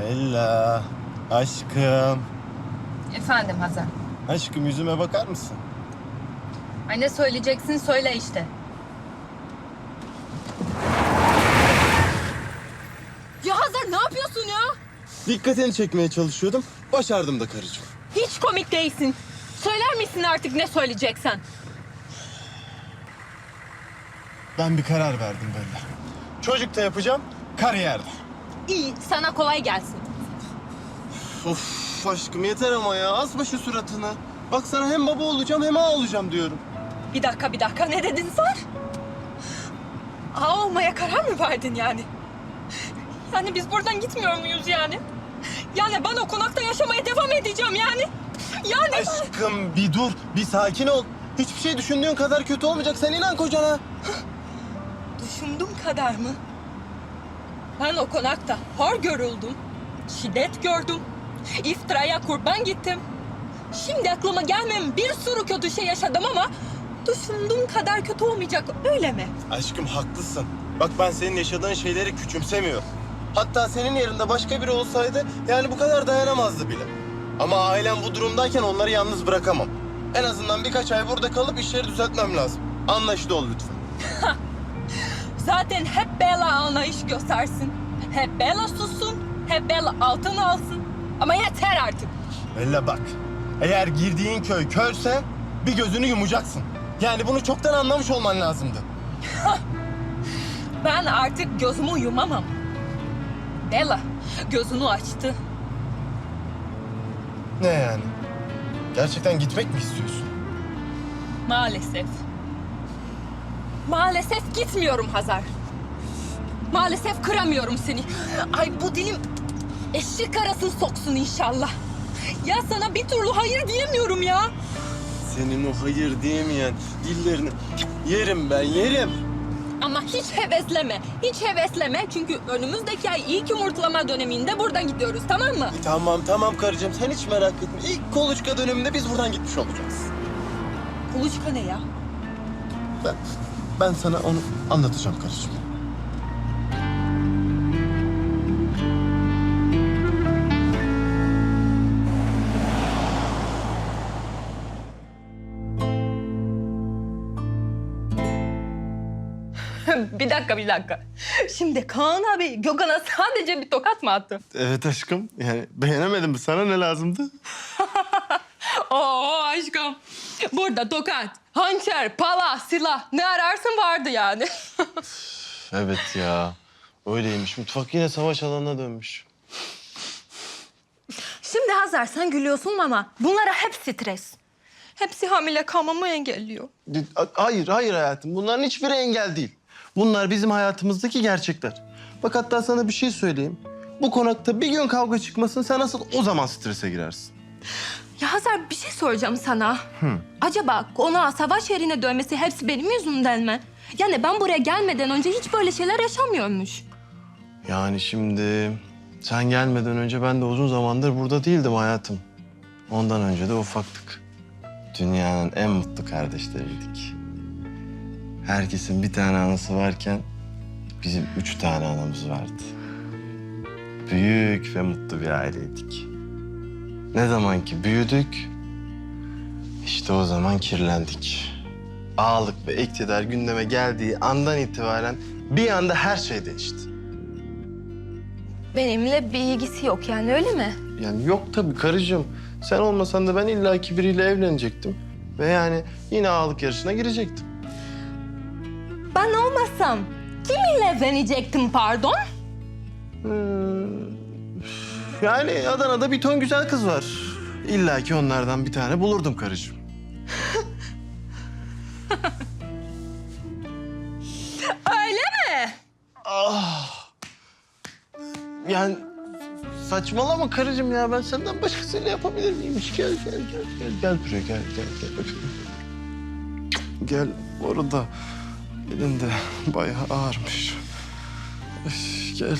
Bella, aşkım. Efendim Hazar. Aşkım yüzüme bakar mısın? Ay ne söyleyeceksin söyle işte. Ya Hazar ne yapıyorsun ya? Dikkatini çekmeye çalışıyordum. Başardım da karıcığım. Hiç komik değilsin. Söyler misin artık ne söyleyeceksen? Ben bir karar verdim Bella. Çocuk da yapacağım, kariyerde. İyi sana kolay gelsin. Of aşkım yeter ama ya. Asma şu suratını. Bak sana hem baba olacağım hem ağa olacağım diyorum. Bir dakika bir dakika ne dedin sen? Ağa olmaya karar mı verdin yani? Yani biz buradan gitmiyor muyuz yani? Yani ben o konakta yaşamaya devam edeceğim yani. Yani Aşkım bir dur, bir sakin ol. Hiçbir şey düşündüğün kadar kötü olmayacak. Sen inan kocana. düşündüğüm kadar mı? Ben o konakta hor görüldüm. Şiddet gördüm. iftiraya kurban gittim. Şimdi aklıma gelmeyen bir sürü kötü şey yaşadım ama düşündüğüm kadar kötü olmayacak öyle mi? Aşkım haklısın. Bak ben senin yaşadığın şeyleri küçümsemiyorum. Hatta senin yerinde başka biri olsaydı yani bu kadar dayanamazdı bile. Ama ailem bu durumdayken onları yalnız bırakamam. En azından birkaç ay burada kalıp işleri düzeltmem lazım. Anlaşlı ol lütfen. Zaten hep Bella anlayış göstersin. Hep Bella sussun, hep Bella altın alsın. Ama yeter artık. Bella bak. Eğer girdiğin köy körse bir gözünü yumacaksın. Yani bunu çoktan anlamış olman lazımdı. Ben artık gözümü yumamam. Bella gözünü açtı. Ne yani? Gerçekten gitmek mi istiyorsun? Maalesef. Maalesef gitmiyorum Hazar. Maalesef kıramıyorum seni. Ay bu dilim eşek arasını soksun inşallah. Ya sana bir türlü hayır diyemiyorum ya. Senin o hayır diyemeyen dillerini yerim ben yerim. Ama hiç hevesleme, hiç hevesleme. Çünkü önümüzdeki ay ilk yumurtlama döneminde buradan gidiyoruz tamam mı? Tamam tamam karıcığım sen hiç merak etme. İlk kuluçka döneminde biz buradan gitmiş olacağız. Kuluçka ne ya? Ben, ben sana onu anlatacağım karıcığım. bir dakika, bir dakika. Şimdi Kaan abi Gökhan'a sadece bir tokat mı attı? Evet aşkım. Yani beğenemedin mi? Sana ne lazımdı? Oo aşkım. Burada tokat, hançer, pala, silah ne ararsın vardı yani. Evet ya. Öyleymiş. Mutfak yine savaş alanına dönmüş. Şimdi Hazar sen gülüyorsun ama bunlara hep stres. Hepsi hamile kalmamı engelliyor. Hayır, hayır hayatım. Bunların hiçbiri engel değil. Bunlar bizim hayatımızdaki gerçekler. Bak hatta sana bir şey söyleyeyim. Bu konakta bir gün kavga çıkmasın sen nasıl o zaman strese girersin. Ya Hazar bir şey soracağım sana. Acaba konağa savaş yerine dönmesi hepsi benim yüzümden mi? Yani ben buraya gelmeden önce hiç böyle şeyler yaşamıyormuş. Yani şimdi sen gelmeden önce ben de uzun zamandır burada değildim hayatım. Ondan önce de ufaktık. Dünyanın en mutlu kardeşleriydik. Herkesin bir tane anası varken bizim üç tane anamız vardı. Büyük ve mutlu bir aileydik. Ne zaman ki büyüdük, işte o zaman kirlendik. Ağalık ve iktidar gündeme geldiği andan itibaren bir anda her şey değişti. Benimle bir ilgisi yok yani öyle mi? Yani yok tabii karıcığım. Sen olmasan da ben illaki biriyle evlenecektim. Ve yani yine ağalık yarışına girecektim. Ben olmasam kiminle evlenecektim pardon? Hmm, Yani Adana'da bir ton güzel kız var. İlla ki onlardan bir tane bulurdum karıcığım. Öyle mi? Ah! Yani saçmalama karıcığım ya. Ben senden başkasıyla yapabilir miyim? Hiç Gel, gel, gel, gel. Gel buraya, gel, gel, gel. Gel, orada. Elin de bayağı ağırmış. Gel.